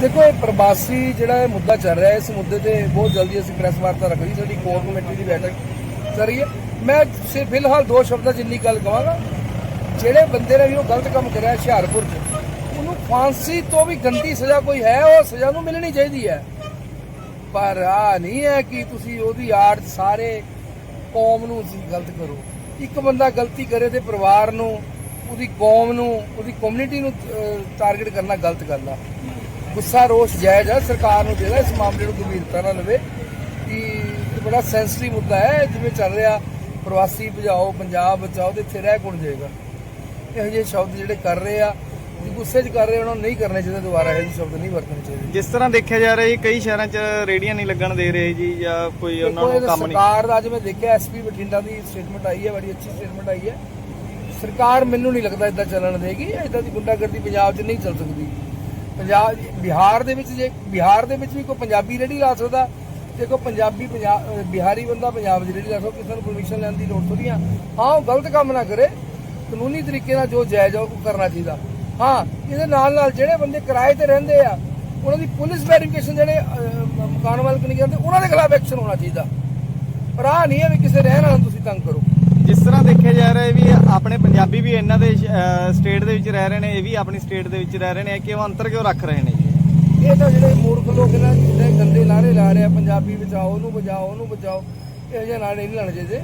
ਦੇਖੋ, ਇਹ ਪ੍ਰਵਾਸੀ ਜਿਹੜਾ ਇਹ ਮੁੱਦਾ ਚੱਲ ਰਿਹਾ, ਇਸ ਮੁੱਦੇ ਤੇ ਬਹੁਤ ਜਲਦੀ ਅਸੀਂ ਪ੍ਰੈਸ ਵਾਰਤਾ ਰੱਖੀ ਸਾਡੀ ਕੋਰ ਕਮੇਟੀ ਦੀ ਬੈਠਕ ਚੱਲ ਰਹੀ ਹੈ। ਮੈਂ ਸਿਰਫ ਫਿਲਹਾਲ ਦੋ ਸ਼ਬਦਾਂ ਜਿੰਨੀ ਗੱਲ ਕਹਾਂਗਾ ਜਿਹੜੇ ਬੰਦੇ ਨੇ ਵੀ ਉਹ ਗਲਤ ਕੰਮ ਕਰਿਆ ਹੁਸ਼ਿਆਰਪੁਰ 'ਚ, ਉਹਨੂੰ ਫਾਂਸੀ ਤੋਂ ਵੀ ਗੰਦੀ ਸਜ਼ਾ ਕੋਈ ਹੈ, ਉਹ ਸਜ਼ਾ ਨੂੰ ਮਿਲਣੀ ਚਾਹੀਦੀ ਹੈ। ਪਰ ਆ ਨਹੀਂ ਹੈ ਕਿ ਤੁਸੀਂ ਉਹਦੀ ਆੜ ਸਾਰੇ ਕੌਮ ਨੂੰ ਤੁਸੀਂ ਗਲਤ ਕਰੋ। ਇੱਕ ਬੰਦਾ ਗਲਤੀ ਕਰੇ ਤੇ ਪਰਿਵਾਰ ਨੂੰ, ਉਹਦੀ ਕੌਮ ਨੂੰ, ਉਹਦੀ ਕਮਿਊਨਿਟੀ ਨੂੰ ਟਾਰਗੇਟ ਕਰਨਾ ਗਲਤ ਗੱਲ ਆ। ਗੁੱਸਾ ਰੋਸ਼ ਜਾਇਜ਼ ਆ। ਸਰਕਾਰ ਨੂੰ ਚਾਹੀਦਾ ਇਸ ਮਾਮਲੇ ਨੂੰ ਗੰਭੀਰਤਾ ਨਾਲ ਲਵੇ ਕਿ ਇਹ ਬੜਾ ਸੈਂਸਿਟਿਵ ਮੁੱਦਾ ਹੈ ਜਿਵੇਂ ਚੱਲ ਰਿਹਾ। ਪ੍ਰਵਾਸੀ ਭਜਾਓ ਪੰਜਾਬ ਬਚਾਓ ਤੇ ਇੱਥੇ ਰਹਿ ਕੌਣ ਜਾਏਗਾ? ਇਹੋ ਜਿਹੇ ਸ਼ਬਦ ਜਿਹੜੇ ਕਰ ਰਹੇ ਆ ਗੁੱਸੇ 'ਚ ਕਰ ਰਹੇ ਉਹਨਾਂ ਨੂੰ ਨਹੀਂ ਕਰਨੇ ਚਾਹੀਦੇ ਦੁਬਾਰਾ ਇਹੋ ਜਿਹੇ ਸ਼ਬਦ ਨਹੀਂ ਵਰਤਣੇ ਚਾਹੀਦੇ। ਜਿਸ ਤਰ੍ਹਾਂ ਦੇਖਿਆ ਜਾ ਰਿਹਾ ਜੀ ਕਈ ਸ਼ਹਿਰਾਂ 'ਚ ਰੇੜੀਆਂ ਨਹੀਂ ਲੱਗਣ ਦੇ ਰਹੇ ਜੀ ਜਾਂ ਕੋਈ ਉਹਨਾਂ ਨੂੰ ਕੰਮ ਨਹੀਂ। ਸਰਕਾਰ ਦਾ ਅੱਜ ਮੈਂ ਦੇਖਿਆ ਐਸਪੀ ਬਠਿੰਡਾ ਦੀ ਸਟੇਟਮੈਂਟ ਆਈ ਹੈ ਬੜੀ ਅੱਛੀ ਸਟੇਟਮੈਂਟ ਆਈ ਹੈ। ਸਰਕਾਰ ਮੈਨੂੰ ਨਹੀਂ ਲੱਗਦਾ ਇਦਾਂ ਚੱਲਣ ਦੇਗੀ ਇਦਾਂ ਦੀ ਗੁੰਡਾਗਰਦੀ ਪੰਜਾਬ 'ਚ ਨਹੀਂ ਚੱਲ ਸਕਦੀ। ਪੰਜਾਬ ਬਿਹਾਰ ਦੇ ਵਿੱਚ ਜੇ, ਬਿਹਾਰ ਦੇ ਵਿੱਚ ਵੀ ਕੋਈ ਪੰਜਾਬੀ ਰੇੜੀ ਲਾ ਸਕਦਾ ਤੇ ਕੋਈ ਪੰਜਾਬੀ ਪੰਜਾਬ ਬਿਹਾਰੀ ਬੰਦਾ ਪੰਜਾਬ ਦੀ ਰੇੜੀ ਲਾ ਸਕਦਾ, ਕਿਸੇ ਨੂੰ ਪਰਮਿਸ਼ਨ ਲੈਣ ਦੀ ਲੋੜ ਥੋੜੀ ਆ। ਹਾਂ, ਉਹ ਗਲਤ ਕੰਮ ਨਾ ਕਰੇ, ਕਾਨੂੰਨੀ ਤਰੀਕੇ ਨਾਲ ਜੋ ਜਾਇਜ਼ ਆ, ਉਹ ਕਰਨਾ ਚਾਹੀਦਾ। ਹਾਂ, ਇਹਦੇ ਨਾਲ ਨਾਲ ਜਿਹੜੇ ਬੰਦੇ ਕਿਰਾਏ ਤੇ ਰਹਿੰਦੇ ਆ, ਉਹਨਾਂ ਦੀ ਪੁਲਿਸ ਵੈਰੀਫਿਕੇਸ਼ਨ ਜਿਹੜੇ ਮਕਾਨ ਮਾਲਕ ਨਹੀਂ ਕਰਦੇ ਉਹਨਾਂ ਦੇ ਖਿਲਾਫ ਐਕਸ਼ਨ ਹੋਣਾ ਚਾਹੀਦਾ। ਪਰ ਆ ਨਹੀਂ ਹੈ ਵੀ ਕਿਸੇ ਰਹਿਣ ਵਾਲਾ ਨੂੰ ਤੁਸੀਂ ਤੰਗ ਕਰੋ। ਜਿਸ ਤਰ੍ਹਾਂ ਦੇਖਿਆ ਜਾ ਰਿਹਾ ਹੈ ਵੀ ਆਪਣੇ ਪੰਜਾਬੀ ਵੀ ਇਹਨਾਂ ਦੇ ਸਟੇਟ ਦੇ ਵਿੱਚ ਰਹਿ ਰਹੇ ਨੇ, ਇਹ ਵੀ ਆਪਣੀ ਸਟੇਟ ਦੇ ਵਿੱਚ ਰਹਿ ਰਹੇ ਨੇ ਕਿ ਉਹ ਅੰਤਰ ਕਿਉਂ ਰੱਖ ਰਹੇ ਨੇ ਜੀ? ਇਹ ਤਾਂ ਜਿਹੜੇ ਮੂਰਖ ਲੋਕ ਇਹਨਾਂ ਜਿਹੜੇ ਗੰਦੇ ਨਾਰੇ ਲਾ ਰਹੇ ਆ, ਪੰਜਾਬੀ ਬਚਾਓ, ਉਹਨੂੰ ਬਚਾਓ ਉਹਨੂੰ ਬਚਾਓ, ਇਹ ਜਿਹੇ ਨਾਰੇ ਨਹੀਂ ਲਾਣੇ ਚਾਹੀਦੇ।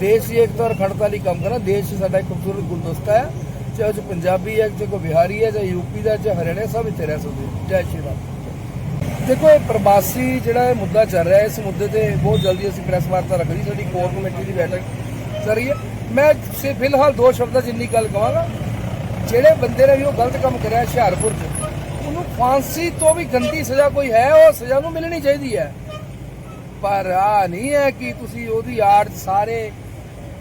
ਦੇਸ਼ ਦੀ ਏਕਤਾ ਔਰ ਅਖੰਡਤਾ ਲਈ ਕੰਮ ਕਰਨਾ, ਦੇਸ਼ ਸਾਡਾ ਇੱਕ ਖੂਬਸੂਰਤ ਗੁਲਦਸਤਾ ਹੈ, ਚਾਹੇ ਉਹ ਪੰਜਾਬੀ ਹੈ, ਚਾਹੇ ਕੋਈ ਬਿਹਾਰੀ ਹੈ, ਚਾਹੇ ਯੂਪੀ ਦਾ, ਚਾਹੇ ਹਰਿਆਣਾ, ਸਭ ਇੱਥੇ ਰਹਿ ਸਕਦੇ ਜੈ ਸ਼੍ਰੀ ਰਾਮ। ਦੇਖੋ, ਇਹ ਪ੍ਰਵਾਸੀ ਜਿਹੜਾ ਇਹ ਮੁੱਦਾ ਚੱਲ ਰਿਹਾ, ਇਸ ਮੁੱਦੇ ਤੇ ਬਹੁਤ ਜਲਦੀ ਅਸੀਂ ਪ੍ਰੈਸ ਵਾਰਤਾ ਰੱਖਣੀ, ਸਾਡੀ ਕੋਰ ਕਮੇਟੀ ਦੀ ਬੈਠਕ ਚੱਲ ਹੈ। ਮੈਂ ਸਿਰਫ ਫਿਲਹਾਲ ਦੋ ਸ਼ਬਦਾਂ 'ਚ ਗੱਲ ਕਹਾਂਗਾ। ਜਿਹੜੇ ਬੰਦੇ ਨੇ ਵੀ ਉਹ ਗਲਤ ਕੰਮ ਕਰਿਆ ਹੁਸ਼ਿਆਰਪੁਰ 'ਚ, ਉਹਨੂੰ ਫਾਂਸੀ ਤੋਂ ਵੀ ਗੰਦੀ ਸਜ਼ਾ ਕੋਈ ਹੈ, ਉਹ ਸਜ਼ਾ ਨੂੰ ਮਿਲਣੀ ਚਾਹੀਦੀ ਹੈ। ਪਰ ਆ ਨਹੀਂ ਹੈ ਕਿ ਤੁਸੀਂ ਉਹਦੀ ਆੜ ਸਾਰੇ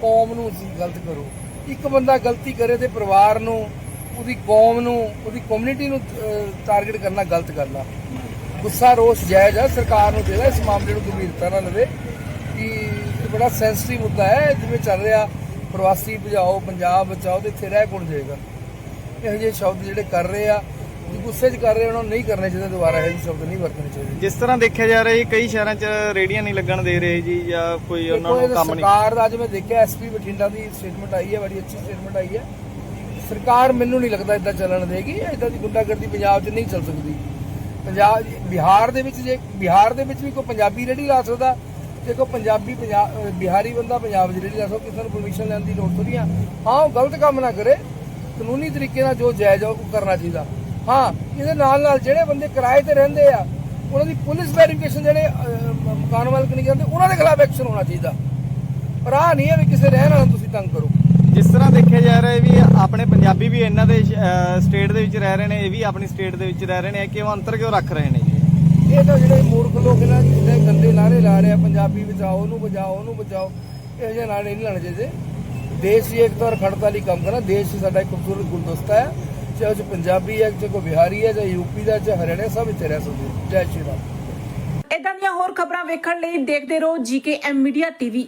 ਕੌਮ ਨੂੰ ਗਲਤ ਕਰੋ। ਇੱਕ ਬੰਦਾ ਗਲਤੀ ਕਰੇ ਤੇ ਪਰਿਵਾਰ ਨੂੰ, ਉਹਦੀ ਕੌਮ ਨੂੰ, ਉਹਦੀ ਕਮਿਊਨਿਟੀ ਨੂੰ ਟਾਰਗੇਟ ਕਰਨਾ ਗਲਤ ਗੱਲ ਆ। ਗੁੱਸਾ ਰੋਸ਼ ਜਾਇਜ਼ ਆ, ਸਰਕਾਰ ਨੂੰ ਚਾਹੀਦਾ ਇਸ ਮਾਮਲੇ ਨੂੰ ਗੰਭੀਰਤਾ ਨਾਲ ਲਵੇ ਕਿ ਬੜਾ ਸੈਂਸਿਟਿਵ ਮੁੱਦਾ ਹੈ ਜਿਵੇਂ ਚੱਲ ਰਿਹਾ ਪ੍ਰਵਾਸੀ ਭਜਾਓ ਪੰਜਾਬ ਬਚਾਓ ਤੇ ਇੱਥੇ ਰਹਿ ਕੌਣ ਜਾਏਗਾ? ਇਹੋ ਜਿਹੇ ਸ਼ਬਦ ਜਿਹੜੇ ਕਰ ਰਹੇ ਆ ਗੁੱਸੇ 'ਚ ਕਰ ਰਹੇ ਉਹਨਾਂ ਨੂੰ ਨਹੀਂ ਕਰਨੇ ਚਾਹੀਦੇ ਦੁਬਾਰਾ ਇਹੋ ਸ਼ਬਦ ਨਹੀਂ ਵਰਤਣੇ ਚਾਹੀਦੇ। ਜਿਸ ਤਰ੍ਹਾਂ ਦੇਖਿਆ ਜਾ ਰਿਹਾ ਜੀ ਕਈ ਸ਼ਹਿਰਾਂ 'ਚ ਰੇੜੀਆਂ ਨਹੀਂ ਲੱਗਣ ਦੇ ਰਹੇ ਜੀ ਜਾਂ ਕੋਈ ਉਹਨਾਂ ਨੂੰ ਕੰਮ ਨਹੀਂ। ਸਰਕਾਰ ਦਾ ਅੱਜ ਮੈਂ ਦੇਖਿਆ ਐਸਪੀ ਬਠਿੰਡਾ ਦੀ ਸਟੇਟਮੈਂਟ ਆਈ ਹੈ ਬੜੀ ਅੱਛੀ ਸਟੇਟਮੈਂਟ ਆਈ ਹੈ। ਸਰਕਾਰ ਮੈਨੂੰ ਨਹੀਂ ਲੱਗਦਾ ਇਦਾਂ ਚੱਲਣ ਦੇਗੀ ਇਦਾਂ ਦੀ ਗੁੰਡਾਗਰਦੀ ਪੰਜਾਬ 'ਚ ਨਹੀਂ ਚੱਲ ਸਕਦੀ। ਪੰਜਾਬ ਬਿਹਾਰ ਦੇ ਵਿੱਚ ਜੇ ਬਿਹਾਰ ਦੇ ਵਿੱਚ ਵੀ ਕੋਈ ਪੰਜਾਬੀ ਰੇੜੀ ਲਾ ਸਕਦਾ ਦੇਖੋ, ਪੰਜਾਬੀ ਪੰਜਾਬ ਬਿਹਾਰੀ ਬੰਦਾ ਪੰਜਾਬ ਦੀ ਰੇੜੀ ਲਾ ਕਿਸੇ ਨੂੰ ਪਰਮਿਸ਼ਨ ਲੈਣ ਦੀ ਲੋੜ ਥੋੜੀ ਆ। ਹਾਂ, ਉਹ ਗਲਤ ਕੰਮ ਨਾ ਕਰੇ। ਕਾਨੂੰਨੀ ਤਰੀਕੇ ਨਾਲ ਜੋ ਜਾਇਜ਼ ਆ, ਉਹ ਕਰਨਾ ਚਾਹੀਦਾ ਹਾਂ, ਇਹਦੇ ਨਾਲ ਨਾਲ ਜਿਹੜੇ ਬੰਦੇ ਕਿਰਾਏ ਤੇ ਰਹਿੰਦੇ ਆ, ਉਹਨਾਂ ਦੀ ਪੁਲਿਸ ਵੈਰੀਫਿਕੇਸ਼ਨ ਜਿਹੜੇ ਮਕਾਨ ਮਾਲਕ ਨਹੀਂ ਕਰਦੇ, ਉਹਨਾਂ ਦੇ ਖਿਲਾਫ ਐਕਸ਼ਨ ਹੋਣਾ ਚਾਹੀਦਾ। ਪਰ ਆ ਨਹੀਂ ਹੈ ਵੀ ਕਿਸੇ ਰਹਿਣ ਵਾਲਾ ਤੁਸੀਂ ਤੰਗ ਕਰੋ। ਜਿਸ ਤਰ੍ਹਾਂ ਦੇਖਿਆ ਜਾ ਰਿਹਾ ਵੀ ਆਪਣੇ ਪੰਜਾਬੀ ਵੀ ਇਹਨਾਂ ਦੇ ਸਟੇਟ ਦੇ ਵਿੱਚ ਰਹਿ ਰਹੇ ਨੇ, ਇਹ ਵੀ ਆਪਣੀ ਸਟੇਟ ਦੇ ਵਿੱਚ ਰਹਿ ਰਹੇ ਨੇ ਕਿਉਂ ਅੰਤਰ ਕਿਉਂ ਰੱਖ ਰਹੇ ਨੇ? ਇਹ ਤਾਂ ਜਿਹੜੇ ਮੂਰਖ ਲੋਕ ਇਹਨਾਂ ਜਿਹੜੇ ਗੰਦੇ ਨਾਰੇ ਲਾ ਰਹੇ ਆ, ਪੰਜਾਬੀ ਬਚਾਓ, ਉਹਨੂੰ ਬਚਾਓ ਉਹਨੂੰ ਬਚਾਓ, ਇਹੋ ਜਿਹੇ ਨਾਰੇ ਨਹੀਂ ਲਾਣੇ ਚਾਹੀਦੇ। ਦੇਸ਼ ਦੀ ਏਕਤਾ ਔਰ ਅਖੰਡਤਾ ਲਈ ਕੰਮ ਕਰਨਾ। ਦੇਸ਼ ਸਾਡਾ ਇੱਕ ਖੂਬਸੂਰਤ ਗੁਲਦਸਤਾ ਹੈ। ਚਾਹੇ ਉਹ ਪੰਜਾਬੀ ਹੈ, ਚਾਹੇ ਕੋਈ ਬਿਹਾਰੀ ਹੈ, ਚਾਹੇ ਯੂਪੀ ਦਾ, ਚਾਹੇ ਹਰਿਆਣਾ, ਸਭ ਇੱਥੇ ਰਹਿ ਸਕਦੇ ਜੈ ਸ਼੍ਰੀ ਰਾਮ। ਇਦਾਂ ਦੀਆਂ ਹੋਰ ਖਬਰਾਂ ਵੇਖਣ ਲਈ ਦੇਖਦੇ ਰਹੋ ਜੀਕੇਐਮ ਮੀਡੀਆ ਟੀਵੀ।